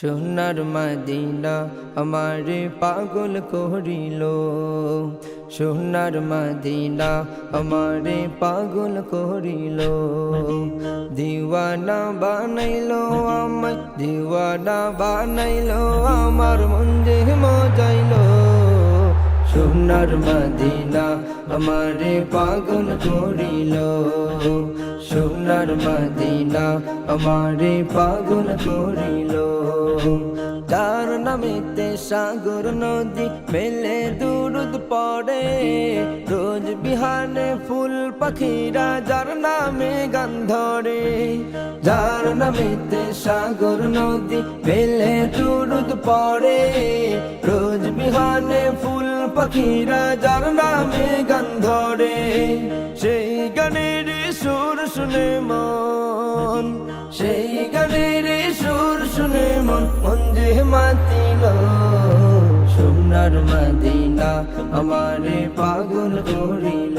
সোনার মাদিনা আমারে পাগল করিল। সোনার মাদিনা আমারে পাগল করিল। দিওয়ানা বানাইল আমায় দিওয়ানা বানাইল আমার মন্দে মজাইল। সোনার মাদিনা আমারে পাগল করিল। সোনার মাদিনা আমারে পাগল করিল। তার নামেতে সাগর নদী মেলে দুরুদ পড়ে। রোজ বিহানে ফুল পাখিরা যার নামে গান ধরে। যার নামেতে সাগর নদী মেলে দুরুদ পড়ে। রোজ বিহানে ফুল পাখিরা যার নামে গান ধরে। সেই গানের সুর শুনে মন, সেই গানের মন যে মাতিল সোনার মাদিনা আমারে পাগল করিল।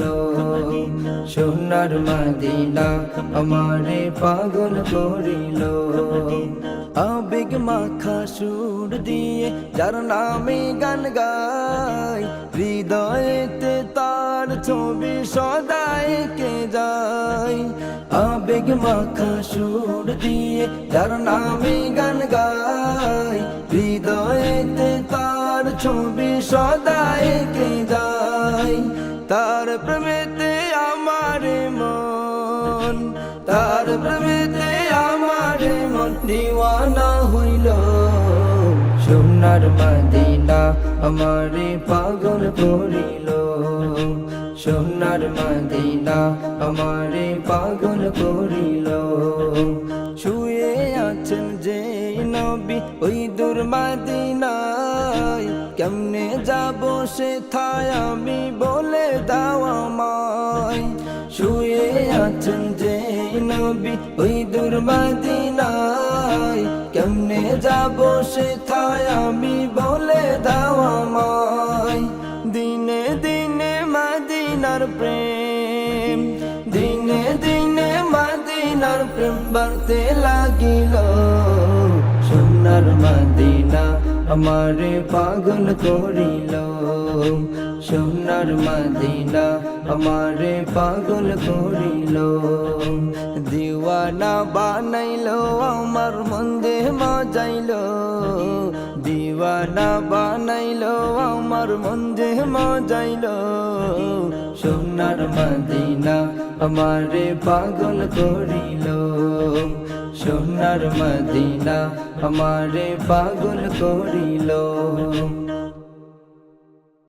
সোনার মাদিনা আমারে পাগল করিল। আবেগ মাখা সুর দিয়ে যার নামে গান গাই, হৃদয়েতে তার ছবি সদাই কে যায়। আবেগ মাখা সুর দিয়ে যার নামে গান গাই হৃদয়েতে তার ছবি সদাই কে যায়। তার প্রেমেতে আমার মন, তার প্রেমেতে আমার মন। দিওয়ানা হইল সোনার মাদিনা, আমারে পাগল করিল। সোনার মাদিনা আমারে পাগল করিল। শুয়ে আছেন যে নবী ওই দূর মাদিনায়। কেমনে যাব সে থায় আমি বলে দাও আমায়। শুয়ে আছেন যে নবী ওই দূর মাদিনায়। কেমনে যাব সে থায় আমি বলে দাও আমায়। মাদিনার প্রেম। দিনে দিনে মাদিনার প্রেম বাড়তে লাগিল। সোনার মাদিনা আমারে পাগল করিল। সোনার মাদিনা আমারে পাগল করিল। দিওয়ানা বানাইল, আমার মন্দে মজাইল। দিওয়ানা বানাইল, আমার মন্দে মজাইল। সোনার মদিনা আমারে পাগল করিল। সোনার মদিনা আমারে পাগল করিল।